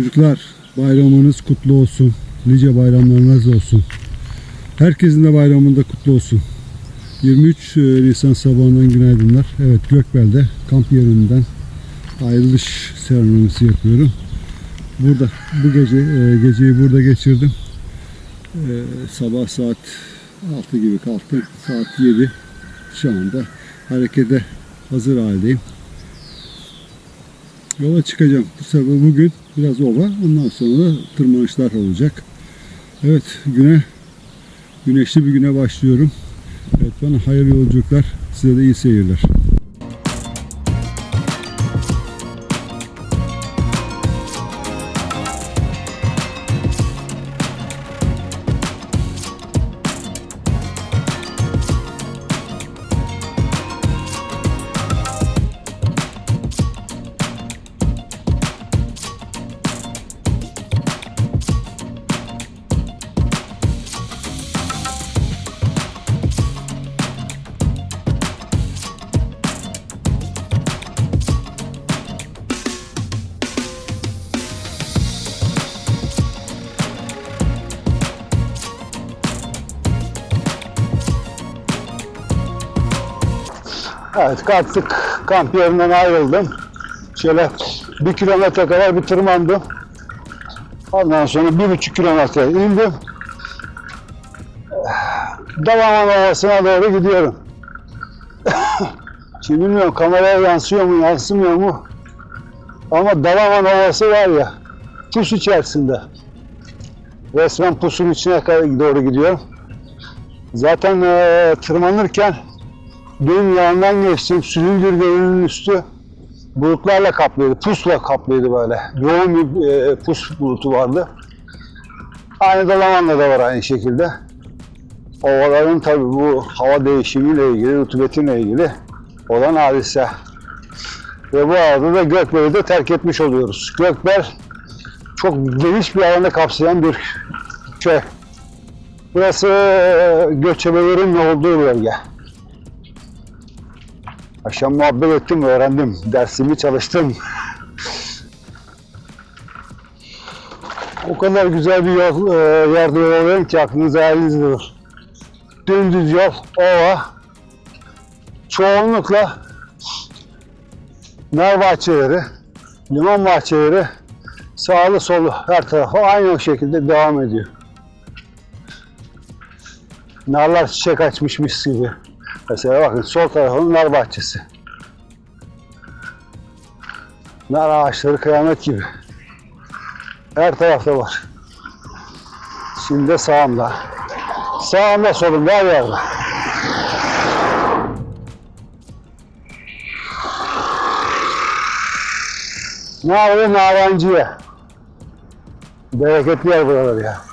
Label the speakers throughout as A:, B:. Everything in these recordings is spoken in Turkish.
A: Çocuklar bayramınız kutlu olsun. Nice bayramlarınız olsun. Herkesin de bayramında kutlu olsun. 23 Nisan sabahından günaydınlar. Evet Gökbel'de kamp yerinden ayrılış seremonisi yapıyorum. Burada bu gece e, geceyi burada geçirdim. E, sabah saat 6 gibi kalktım. Saat 7 şu anda harekete hazır haldeyim. Yola çıkacağım. Bu sefer bugün biraz ova. Ondan sonra da tırmanışlar olacak. Evet güne güneşli bir güne başlıyorum. Evet bana hayırlı yolculuklar. Size de iyi seyirler.
B: Evet kalktık kamp yerinden ayrıldım. Şöyle bir kilometre kadar bir tırmandım. Ondan sonra bir buçuk kilometre indim. Dalaman Ovası'na doğru gidiyorum. Şimdi bilmiyorum kameraya yansıyor mu yansımıyor mu? Ama Dalaman Ovası var ya pus içerisinde. Resmen pusun içine doğru gidiyor. Zaten eee, tırmanırken benim yanından geçtim. Sülüngür Gölü'nün üstü bulutlarla kaplıydı. Pusla kaplıydı böyle. Yoğun bir e, pus bulutu vardı. Aynı Dalaman'da da var aynı şekilde. Ovaların tabi bu hava değişimiyle ilgili, rutubetinle ilgili olan hadise. Ve bu arada da Gökbel'i de terk etmiş oluyoruz. Gökbel çok geniş bir alanda kapsayan bir köy. Burası e, göçebelerin olduğu bölge. Akşam muhabbet ettim, öğrendim. Dersimi çalıştım. O kadar güzel bir yol, e, yerde yol alıyorum ki aklınız hayalinizde olur. Dümdüz yol, ova. Çoğunlukla nar bahçeleri, liman bahçeleri sağlı solu her tarafa aynı o şekilde devam ediyor. Narlar çiçek açmışmış gibi. Mesela bakın sol tarafın nar bahçesi. Nar ağaçları kıyamet gibi. Her tarafta var. Şimdi de sağımda. Sağımda solumda her yerde. Ne yapıyor? Narenciye. Bereketli yer buralar ya.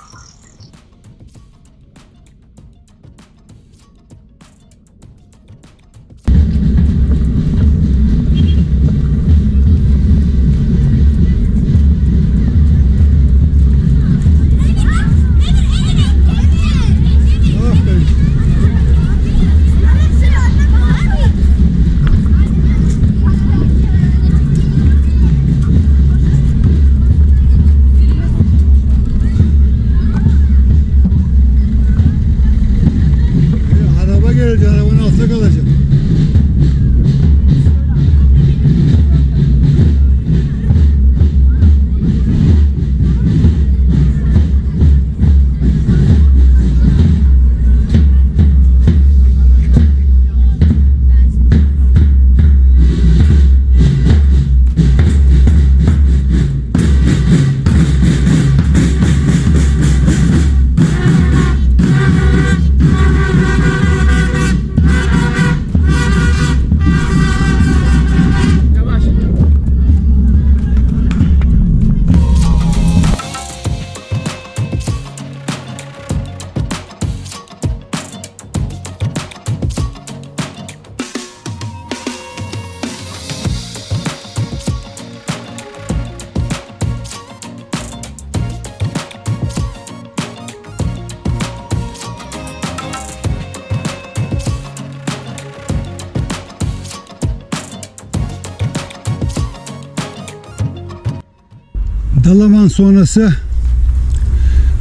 A: Dalaman sonrası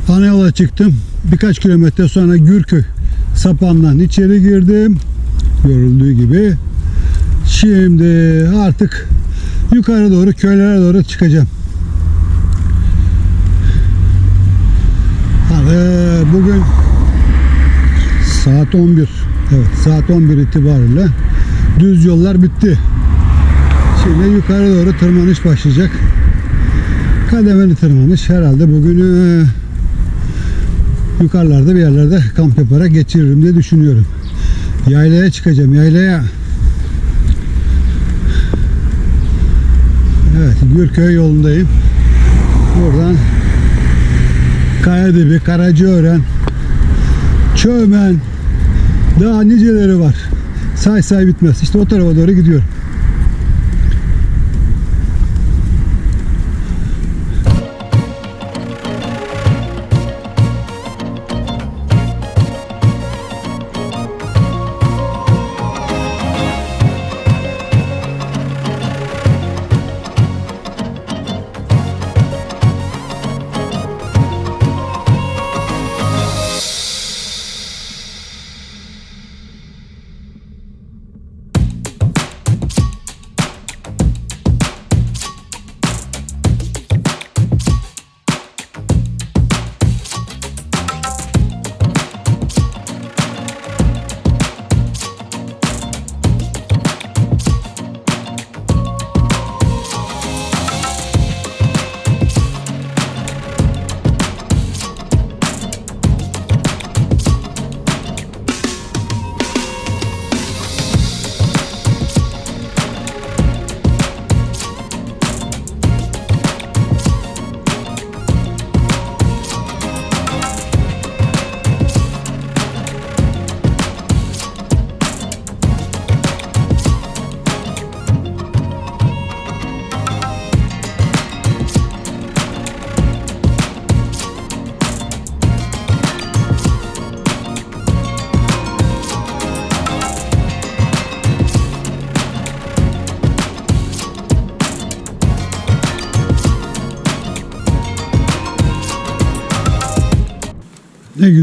A: ana yola çıktım. Birkaç kilometre sonra Gürköy sapandan içeri girdim. Görüldüğü gibi. Şimdi artık yukarı doğru köylere doğru çıkacağım. Bugün saat 11. Evet saat 11 itibariyle düz yollar bitti. Şimdi yukarı doğru tırmanış başlayacak. Kademeli tırmanış herhalde bugün yukarılarda bir yerlerde kamp yaparak geçiririm diye düşünüyorum. Yaylaya çıkacağım yaylaya. Evet Gürköy yolundayım. Buradan Kayadibi, Karacaören, Çömen, daha niceleri var. Say say bitmez. İşte o tarafa doğru gidiyorum.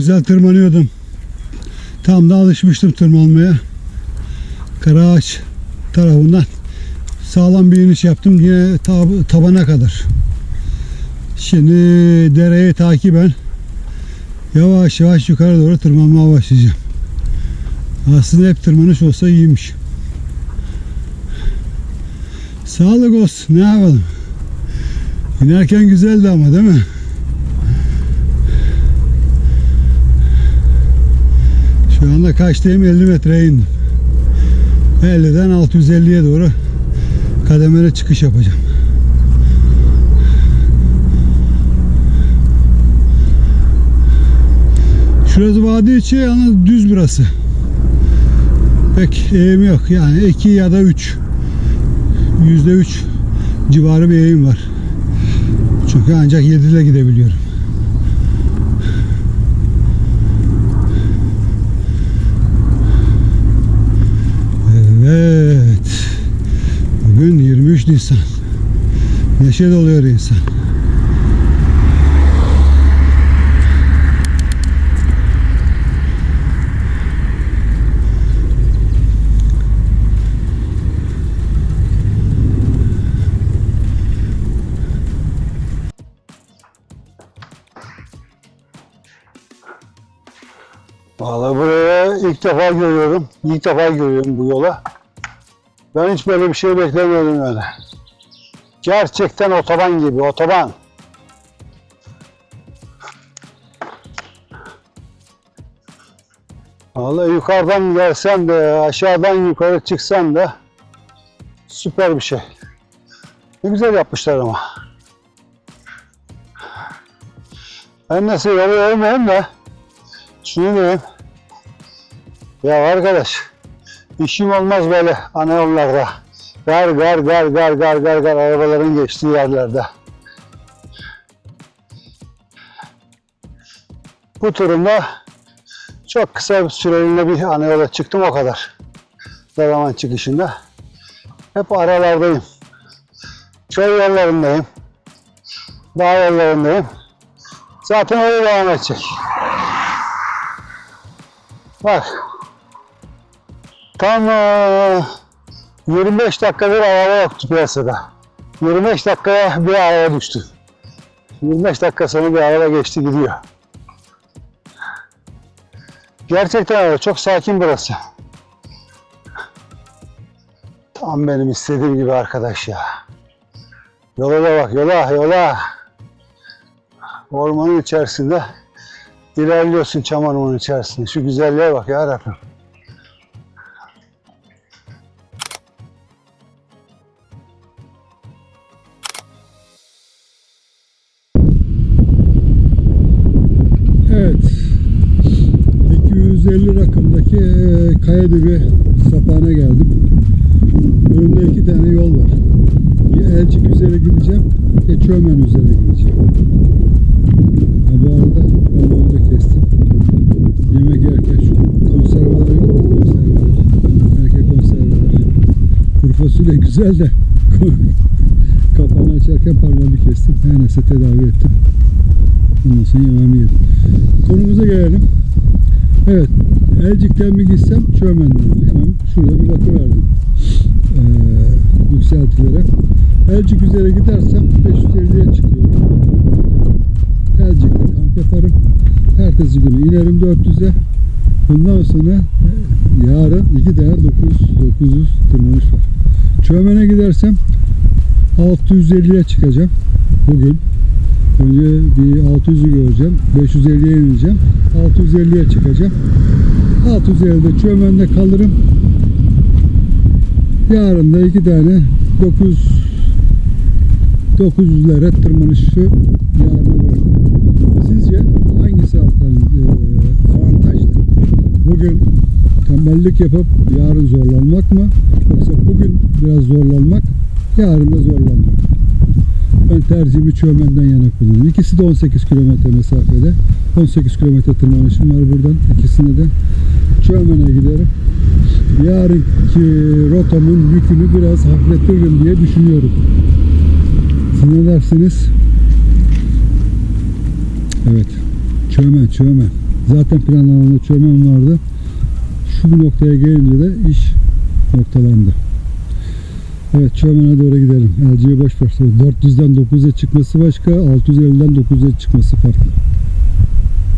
A: Güzel tırmanıyordum. Tam da alışmıştım tırmanmaya. Karaağaç tarafından sağlam bir iniş yaptım yine tab- tabana kadar. Şimdi dereyi takiben yavaş yavaş yukarı doğru tırmanmaya başlayacağım. Aslında hep tırmanış olsa iyiymiş. Sağlık olsun ne yapalım. İnerken güzeldi ama değil mi? Şu anda kaçtayım 50 metreye indim. 50'den 650'ye doğru kademeli çıkış yapacağım. Şurası vadi içi yalnız düz burası. Pek eğim yok. Yani 2 ya da 3. %3 civarı bir eğim var. Çünkü ancak 7 ile gidebiliyorum. Evet. Bugün 23 Nisan. Neşe doluyor insan.
B: Vallahi buraya ilk defa görüyorum. İlk defa görüyorum bu yola. Ben hiç böyle bir şey beklemiyordum yani. Gerçekten otoban gibi, otoban. Vallahi yukarıdan gelsen de, aşağıdan yukarı çıksan da süper bir şey. Ne güzel yapmışlar ama. Ben nasıl yolu vermeyeyim de şunu diyeyim. Ya arkadaş, işim olmaz böyle ana yollarda. Gar gar gar gar gar gar gar arabaların geçtiği yerlerde. Bu turumda çok kısa bir süreliğine bir ana yola çıktım o kadar. Dalaman çıkışında. Hep aralardayım. Köy yollarındayım. Dağ yollarındayım. Zaten öyle devam edecek. Bak. Tam eee, 25 dakikadır araba yoktu piyasada. 25 dakikaya bir araba düştü. 25 dakika sonra bir araba geçti gidiyor. Gerçekten öyle. Çok sakin burası. Tam benim istediğim gibi arkadaş ya. Yola da bak yola yola. Ormanın içerisinde ilerliyorsun çam ormanın içerisinde. Şu güzelliğe bak ya Rabbim.
A: 250 rakımdaki e, Kayadibi sapağına geldim. Önümde iki tane yol var. Ya Elcik üzere gideceğim ya Çömen üzere gideceğim. Ha, bu arada ben da kestim. Yemek yerken şu konserveler yok mu? Konserveler. Erkek konserveler. Kuru fasulye güzel de kapağını açarken parmağımı kestim. Her neyse tedavi ettim. Ondan sonra yemeğimi yedim. Konumuza gelelim. Evet. Elcik'ten mi gitsem Çömen'den mi? Hemen şurada bir bakıverdim. Ee, yükseltilere. Elcik üzere gidersem 550'ye çıkıyorum. Elcik'te kamp yaparım. Ertesi günü inerim 400'e. Bundan sonra e, yarın iki tane 900, 900 tırmanış var. Çömen'e gidersem 650'ye çıkacağım. Bugün. Önce bir 600'ü göreceğim. 550'ye ineceğim. 650'ye çıkacağım. 650'de Çömen'de kalırım. Yarın da iki tane 900 900'lere tırmanışı yarına bırakırım. Sizce hangisi alternatif, e, avantajlı? Bugün tembellik yapıp yarın zorlanmak mı? Yoksa bugün biraz zorlanmak, yarın da zorlanmak. Ben tercihimi Çömen'den yana kullanıyorum. İkisi de 18 kilometre mesafede. 18 kilometre tırmanışım var buradan. İkisine de Çömen'e giderim. Yarınki rotamın yükünü biraz hafifletirim diye düşünüyorum. Siz ne dersiniz? Evet. Çömen, Çömen. Zaten planlamamda Çömen vardı. Şu noktaya gelince de iş noktalandı. Evet Çömen'e doğru gidelim. LG'ye boş ver. 400'den 900'e çıkması başka, 650'den 900'e çıkması farklı.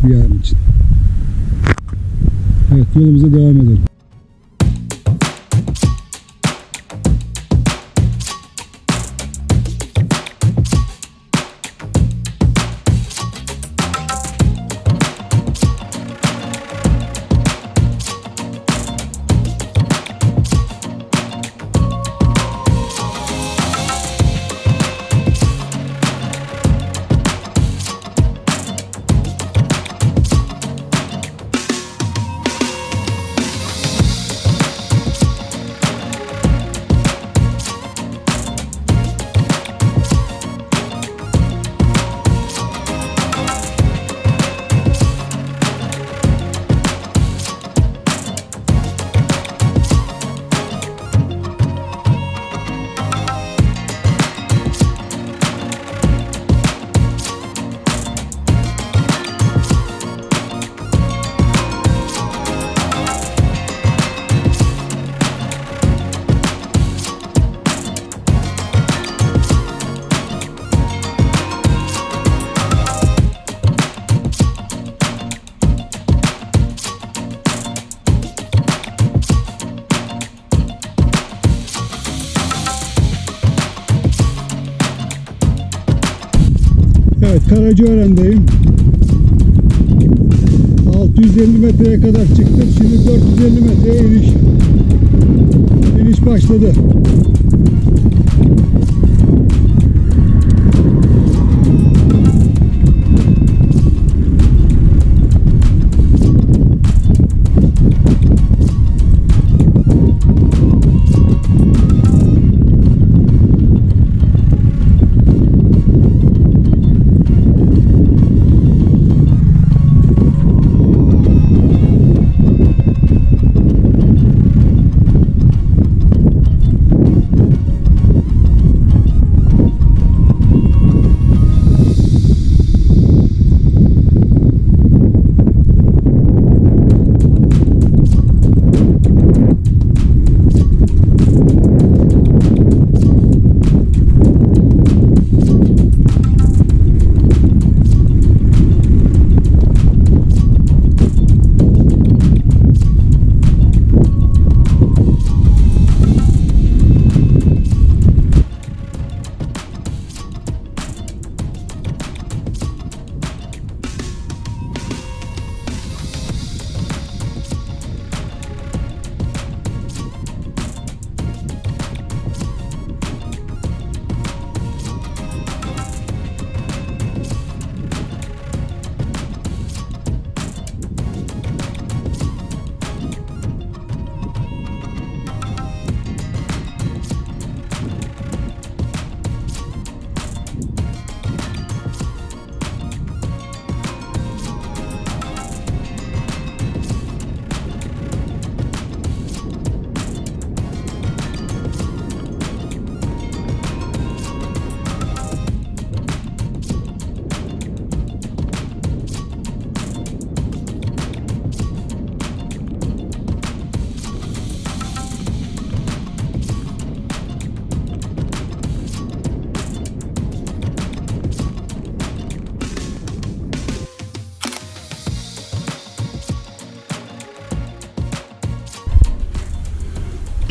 A: Bir yarın için. Evet yolumuza devam edelim. Karacaören'deyim. 650 metreye kadar çıktım. Şimdi 450 metreye iniş. İniş başladı.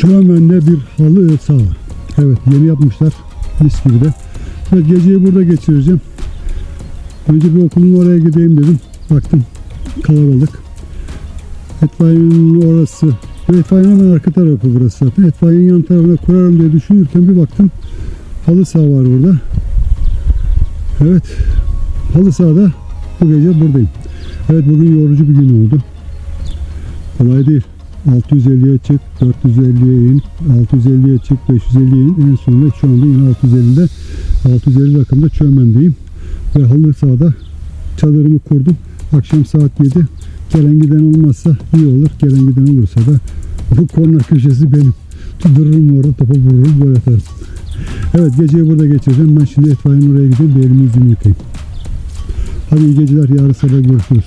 A: Çömen'de bir halı saha. Evet yeni yapmışlar. Mis gibi de. Evet geceyi burada geçireceğim. Önce bir okulun oraya gideyim dedim. Baktım kalabalık. Etfaiyenin orası. Etfaiyenin hemen arka tarafı burası zaten. Etfaiyenin yan tarafına kurarım diye düşünürken bir baktım halı saha var burada. Evet. Halı sahada bu gece buradayım. Evet bugün yorucu bir gün oldu. Kolay değil. 650'ye çık, 450'ye in, 650'ye çık, 550'ye in. En sonunda şu anda yine 650'de 650 rakımda Çömen'deyim. Ve halı sahada çadırımı kurdum. Akşam saat 7. Gelen giden olmazsa iyi olur. Gelen giden olursa da bu korner köşesi benim. Dururum orada topa vururum gol atarım. Evet geceyi burada geçireceğim. Ben şimdi etfaiyenin oraya gideyim. Bir elimi yüzümü yıkayayım. Hadi iyi geceler. Yarın sabah görüşürüz.